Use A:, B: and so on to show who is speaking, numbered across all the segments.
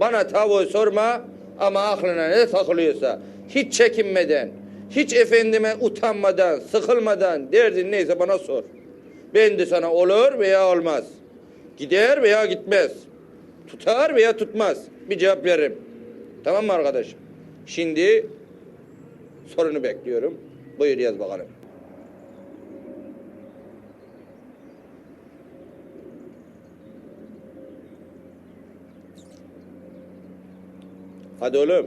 A: Bana tavuğu sorma ama aklına ne takılıyorsa hiç çekinmeden, hiç efendime utanmadan, sıkılmadan derdin neyse bana sor. Ben de sana olur veya olmaz. Gider veya gitmez. Tutar veya tutmaz. Bir cevap veririm. Tamam mı arkadaşım? Şimdi sorunu bekliyorum. Buyur yaz bakalım. Hadi oğlum.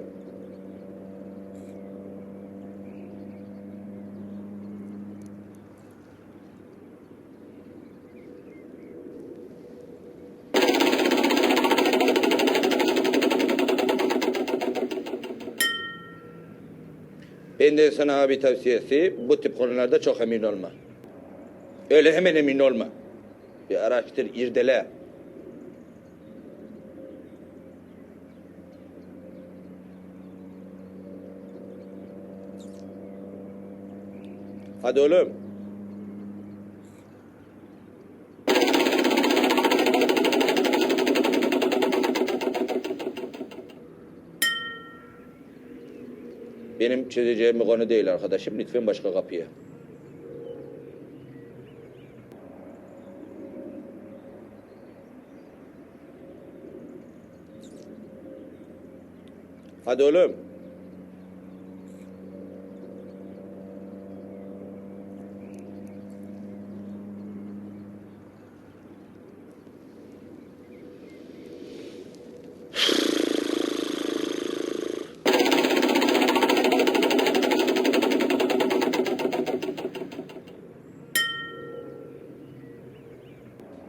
A: Benden sana abi tavsiyesi bu tip konularda çok emin olma. Öyle hemen emin olma. Bir araştır, irdele. Hadi oğlum. Benim çözeceğim bir konu değil arkadaşım. Lütfen başka kapıya. Hadi oğlum.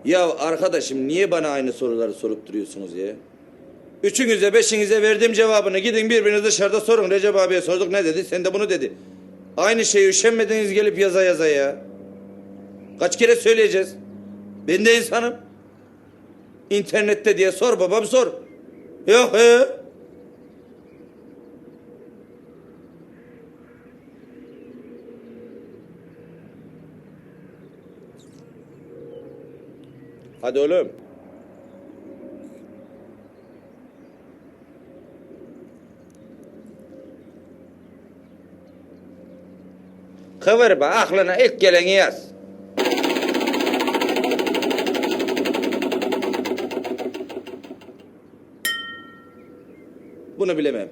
A: Ya arkadaşım niye bana aynı soruları sorup duruyorsunuz ya? Üçünüze beşinize verdiğim cevabını gidin birbiriniz dışarıda sorun. Recep abiye sorduk ne dedi? Sen de bunu dedi. Aynı şeyi üşenmediniz gelip yaza yaza ya. Kaç kere söyleyeceğiz? Ben de insanım. İnternette diye sor babam sor. Yok he. Hadi oğlum. Kıvırma aklına ilk geleni yaz. Bunu bilemem.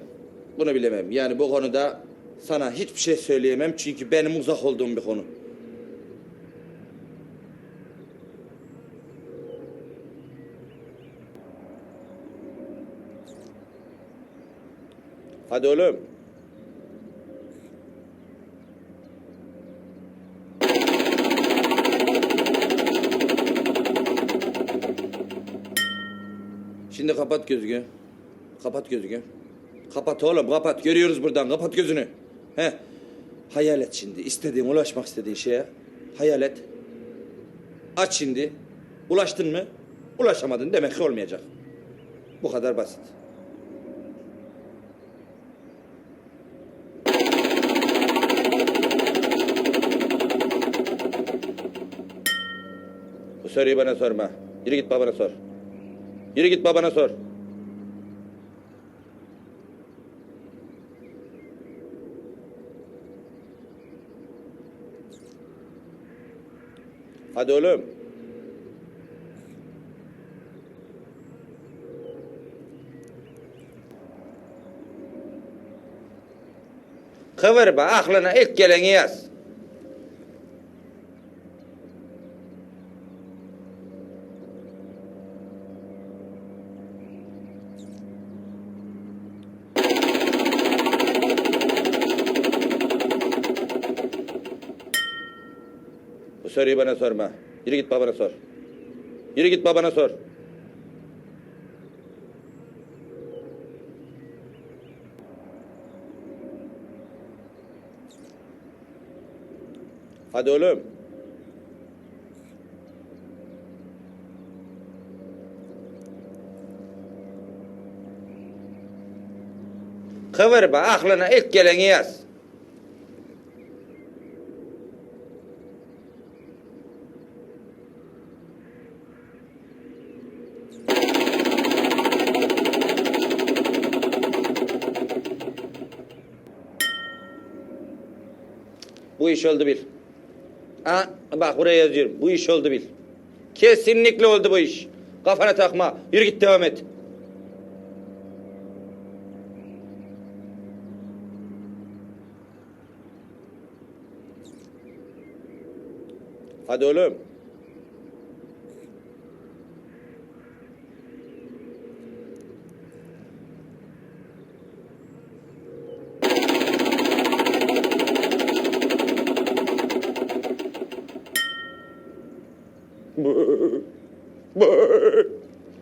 A: Bunu bilemem. Yani bu konuda sana hiçbir şey söyleyemem çünkü benim uzak olduğum bir konu. Hadi oğlum. Şimdi kapat gözünü. Kapat gözünü. Kapat oğlum kapat. Görüyoruz buradan. Kapat gözünü. He. Hayal et şimdi. İstediğin, ulaşmak istediğin şeye. Hayal et. Aç şimdi. Ulaştın mı? Ulaşamadın demek ki olmayacak. Bu kadar basit. Bu soruyu bana sorma. Yürü git babana sor. Yürü git babana sor. Hadi oğlum. Kıvırma aklına ilk geleni yaz. Soruyu bana sorma. Yürü git babana sor. Yürü git babana sor. Hadi oğlum. Kıvırma aklına ilk geleni yaz. Bu iş oldu bil. Ha, bak buraya yazıyorum. Bu iş oldu bil. Kesinlikle oldu bu iş. Kafana takma. Yürü git devam et. Hadi oğlum.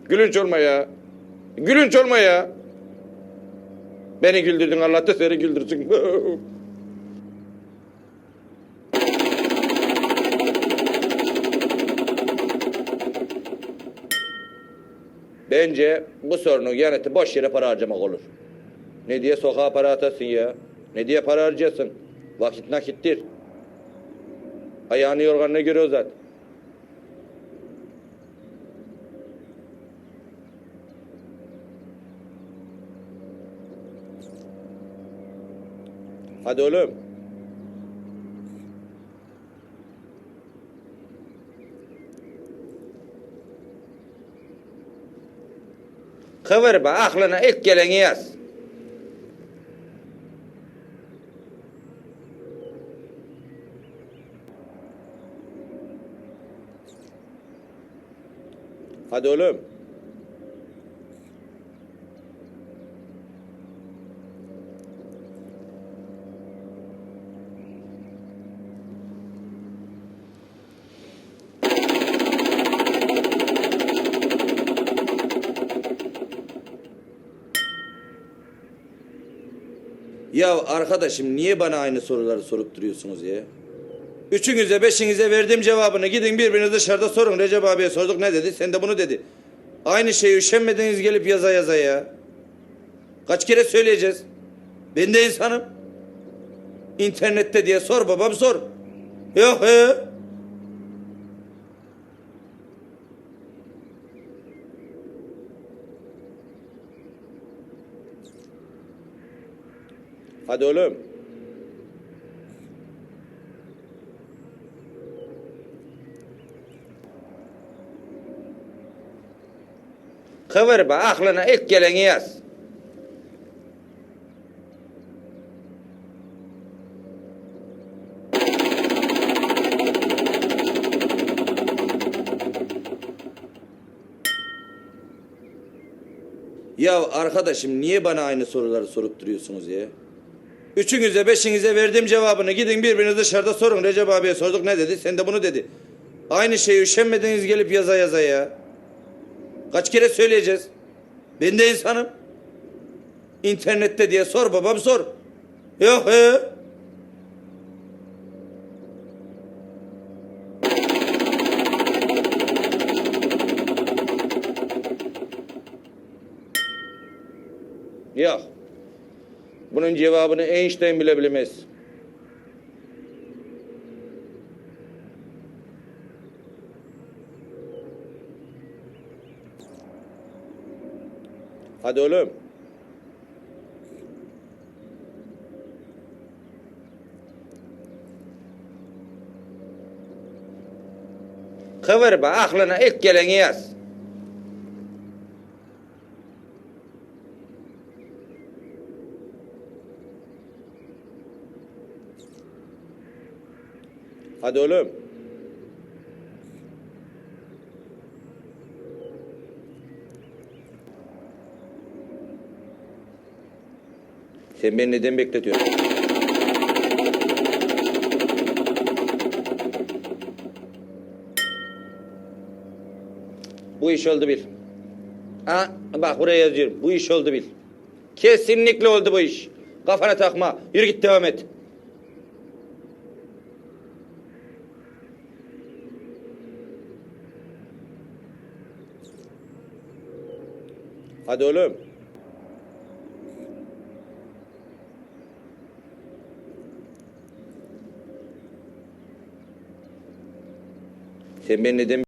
A: Gülünç olma ya. Gülünç olma ya. Beni güldürdün Allah da seni güldürsün. Bence bu sorunun yanıtı boş yere para harcamak olur. Ne diye sokağa para atasın ya? Ne diye para harcayasın? Vakit nakittir. Ayağını yorganına göre uzat. Hadi oğlum. Kıvırma aklına ilk geleni yaz. Hadi oğlum. Ya arkadaşım niye bana aynı soruları sorup duruyorsunuz ya? Üçünüze beşinize verdiğim cevabını gidin birbiriniz dışarıda sorun. Recep abiye sorduk ne dedi? Sen de bunu dedi. Aynı şeyi üşenmediniz gelip yaza yaza ya. Kaç kere söyleyeceğiz? Ben de insanım. İnternette diye sor babam sor. Yok he. Hadi oğlum. Kıvırma aklına ilk geleni yaz. Ya arkadaşım niye bana aynı soruları sorup duruyorsunuz ya? Üçünüze beşinize verdiğim cevabını gidin birbiriniz dışarıda sorun. Recep abiye sorduk ne dedi? Sen de bunu dedi. Aynı şeyi üşenmediniz gelip yaza yaza ya. Kaç kere söyleyeceğiz? Ben de insanım. İnternette diye sor babam sor. Yok he. Yok. Bunun cevabını Einstein bile bilemez. Hadi oğlum. Kıvırma aklına ilk geleni yaz. Hadi oğlum. Sen beni neden bekletiyorsun? Bu iş oldu bil. Ha, bak buraya yazıyorum. Bu iş oldu bil. Kesinlikle oldu bu iş. Kafana takma. Yürü git devam et. Hadi oğlum. Beni neden